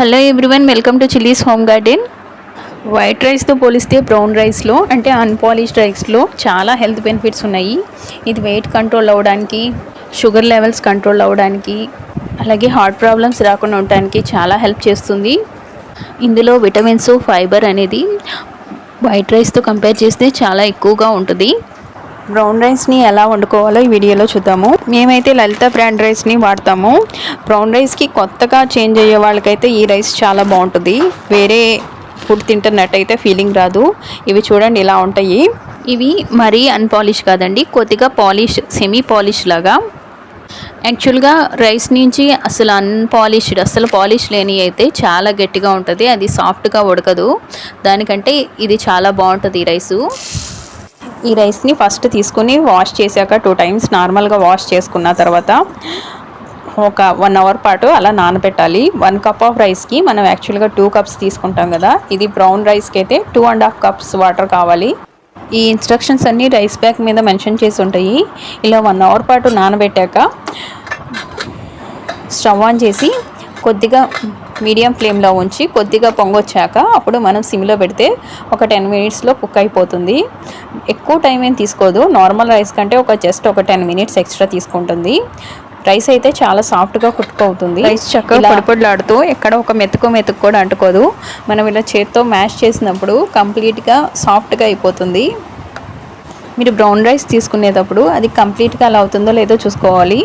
Hello everyone welcome to chillies home garden. White రైస్తో పోలిస్తే brown రైస్లో అంటే అన్పాలిష్డ్ రైస్లో చాలా హెల్త్ బెనిఫిట్స్ ఉన్నాయి. ఇది వెయిట్ కంట్రోల్ అవ్వడానికి షుగర్ లెవెల్స్ కంట్రోల్ అవ్వడానికి అలాగే హార్ట్ ప్రాబ్లమ్స్ రాకుండా ఉండడానికి చాలా హెల్ప్ చేస్తుంది. ఇందులో విటమిన్స్ ఫైబర్ అనేది వైట్ రైస్తో కంపేర్ చేస్తే చాలా ఎక్కువగా ఉంటుంది. బ్రౌన్ రైస్ని ఎలా వండుకోవాలో ఈ వీడియోలో చూద్దాము. మేమైతే లలిత బ్రాండ్ రైస్ని వాడతాము. బ్రౌన్ రైస్కి కొత్తగా చేంజ్ అయ్యే వాళ్ళకైతే ఈ రైస్ చాలా బాగుంటుంది. వేరే ఫుడ్ తింటున్నట్టయితే ఫీలింగ్ రాదు. ఇవి చూడండి ఇలా ఉంటాయి. ఇవి మరీ అన్పాలిష్ కాదండి కొద్దిగా పాలిష్ సెమీ పాలిష్ లాగా. యాక్చువల్గా రైస్ నుంచి అసలు అన్పాలిష్డ్ అసలు పాలిష్ లేని అయితే చాలా గట్టిగా ఉంటుంది. అది సాఫ్ట్గా ఉడకదు. దానికంటే ఇది చాలా బాగుంటుంది ఈ రైసు. ఈ రైస్ని ఫస్ట్ తీసుకుని వాష్ చేశాక టూ టైమ్స్ నార్మల్గా వాష్ చేసుకున్న తర్వాత ఒక వన్ అవర్ పాటు అలా నానబెట్టాలి. వన్ కప్ ఆఫ్ రైస్కి మనం యాక్చువల్గా టూ కప్స్ తీసుకుంటాం కదా. ఇది బ్రౌన్ రైస్కి అయితే two and half cups water కావాలి. ఈ ఇన్స్ట్రక్షన్స్ అన్నీ రైస్ బ్యాగ్ మీద మెన్షన్ చేసి ఉంటాయి. ఇలా వన్ అవర్ పాటు నానబెట్టాక స్టవ్ ఆన్ చేసి కొద్దిగా మీడియం ఫ్లేమ్లో ఉంచి కొద్దిగా పొంగొచ్చాక అప్పుడు మనం సిమ్లో పెడితే ఒక టెన్ మినిట్స్లో కుక్ అయిపోతుంది. ఎక్కువ టైం ఏం తీసుకోదు. నార్మల్ రైస్ కంటే ఒక జస్ట్ ఒక టెన్ మినిట్స్ ఎక్స్ట్రా తీసుకుంటుంది. రైస్ అయితే చాలా సాఫ్ట్గా కుక్ అవుతుంది. రైస్ చక్కగా పొడిపొడిలాడుతూ ఎక్కడ ఒక మెతుకు మెతుకు కూడా అంటుకోదు. మనం ఇలా చేత్తో మ్యాష్ చేసినప్పుడు కంప్లీట్గా సాఫ్ట్గా అయిపోతుంది. మీరు బ్రౌన్ రైస్ తీసుకునేటప్పుడు అది కంప్లీట్గా అలా అవుతుందో లేదో చూసుకోవాలి.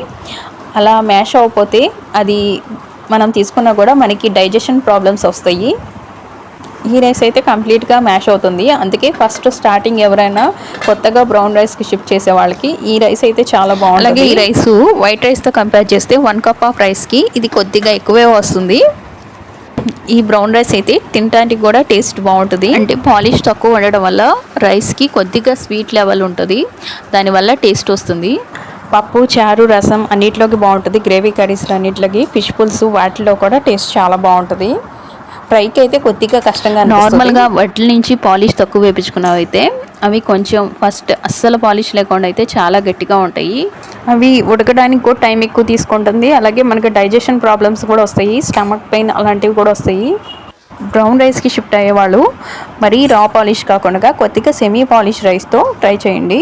అలా మ్యాష్ అవ్వకపోతే అది మనం తీసుకున్నా కూడా మనకి డైజెషన్ ప్రాబ్లమ్స్ వస్తాయి. ఈ రైస్ అయితే కంప్లీట్గా మ్యాష్ అవుతుంది. అందుకే ఫస్ట్ స్టార్టింగ్ ఎవరైనా కొత్తగా బ్రౌన్ రైస్కి షిఫ్ట్ చేసే వాళ్ళకి ఈ రైస్ అయితే చాలా బాగుంటుంది. అలాగే ఈ రైస్ వైట్ రైస్తో కంపేర్ చేస్తే వన్ కప్ ఆఫ్ రైస్కి ఇది కొద్దిగా ఎక్కువే వస్తుంది. ఈ బ్రౌన్ రైస్ అయితే తినడానికి కూడా టేస్ట్ బాగుంటుంది. అంటే పాలిష్ తక్కువ ఉండడం వల్ల రైస్కి కొద్దిగా స్వీట్ లెవెల్ ఉంటుంది. దానివల్ల టేస్ట్ వస్తుంది. పప్పు చారు రసం అన్నిట్లోకి బాగుంటుంది. గ్రేవీ కర్రీస్ అన్నిట్లోకి ఫిష్ పులుసు వాటిలో కూడా టేస్ట్ చాలా బాగుంటుంది. ఫ్రైకి అయితే కొద్దిగా కష్టంగా నార్మల్గా వడ్ల నుంచి పాలిష్ తక్కువ వేపించుకున్నవి అయితే అవి కొంచెం ఫస్ట్ అస్సలు పాలిష్ లేకుండా అయితే చాలా గట్టిగా ఉంటాయి. అవి ఉడకడానికి కూడా టైం ఎక్కువ తీసుకుంటుంది. అలాగే మనకి డైజెషన్ ప్రాబ్లమ్స్ కూడా వస్తాయి. స్టమక్ పెయిన్ అలాంటివి కూడా వస్తాయి. బ్రౌన్ రైస్కి షిఫ్ట్ అయ్యేవాళ్ళు మరీ రా పాలిష్ కాకుండా కొద్దిగా సెమీ పాలిష్ రైస్తో ట్రై చేయండి.